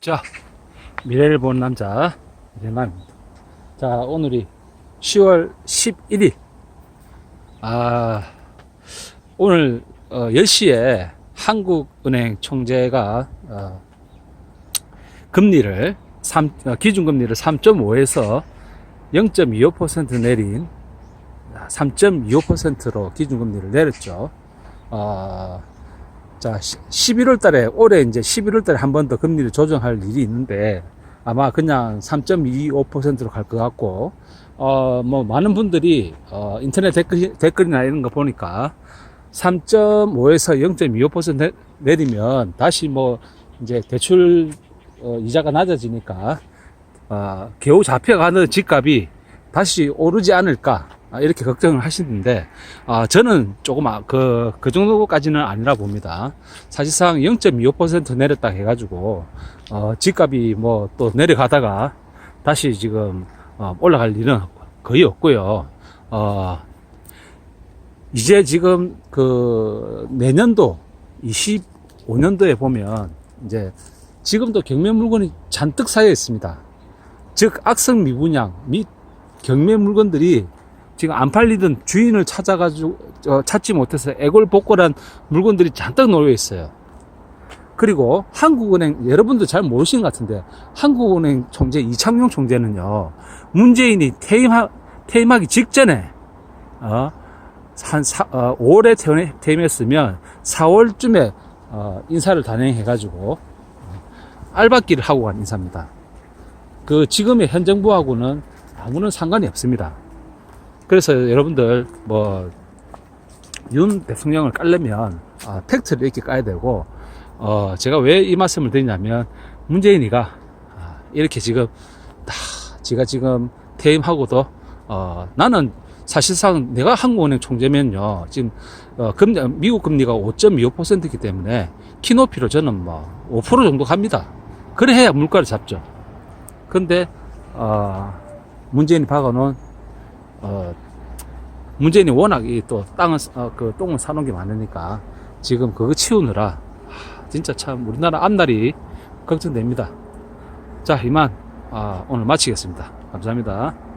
자, 미래를 보는 남자, 미래남입니다. 자, 오늘이 10월 11일. 아, 오늘, 어, 10시에 한국은행 총재가, 어, 금리를, 3, 어, 기준금리를 3.5에서 0.25% 내린 3.25%로 기준금리를 내렸죠. 어, 자, 11월 달에, 올해 이제 11월 달에 한 번 더 금리를 조정할 일이 있는데, 아마 그냥 3.25%로 갈 것 같고, 어, 뭐, 많은 분들이, 어, 인터넷 댓글, 댓글이나 이런 거 보니까, 3.5에서 0.25% 내- 내리면, 다시 뭐, 이제 대출, 어, 이자가 낮아지니까, 어, 겨우 잡혀가는 집값이 다시 오르지 않을까, 아, 이렇게 걱정을 하시는데, 아, 저는 조금, 아, 그, 그 정도까지는 아니라 봅니다. 사실상 0.25% 내렸다 해가지고, 어, 집값이 뭐 또 내려가다가 다시 지금, 어, 올라갈 일은 거의 없고요. 어, 이제 지금 그 내년도 25년도에 보면 이제 지금도 경매 물건이 잔뜩 쌓여 있습니다. 즉, 악성 미분양 및 경매 물건들이 지금 안 팔리던 주인을 찾아가지고 어, 찾지 못해서 애골복골한 물건들이 잔뜩 놓여 있어요. 그리고 한국은행 여러분도 잘 모르시는 것 같은데 한국은행 총재 이창용 총재는요 문재인이 퇴임하, 퇴임하기 직전에 어, 한 사, 어, 5월에 퇴임, 퇴임했으면 4월쯤에 어, 인사를 단행해 가지고 어, 알바끼를 하고 간 인사입니다. 그 지금의 현 정부하고는 아무런 상관이 없습니다. 그래서 여러분들 뭐 윤 대통령을 깔려면 아, 팩트를 이렇게 까야 되고 어, 제가 왜 이 말씀을 드리냐면 문재인이가 아, 이렇게 지금 다 지가 지금 퇴임하고도 어, 나는 사실상 내가 한국은행 총재면요 지금 어, 금리, 미국 금리가 5.25%이기 때문에 키높이로 저는 뭐 5% 정도 갑니다. 그래 해야 물가를 잡죠. 근데 어, 문재인이 박아놓은 어, 문재인이 워낙 이 또 땅을 어, 그 똥을 사놓은 게 많으니까 지금 그거 치우느라 하, 진짜 참 우리나라 앞날이 걱정됩니다. 자 이만 아, 오늘 마치겠습니다. 감사합니다.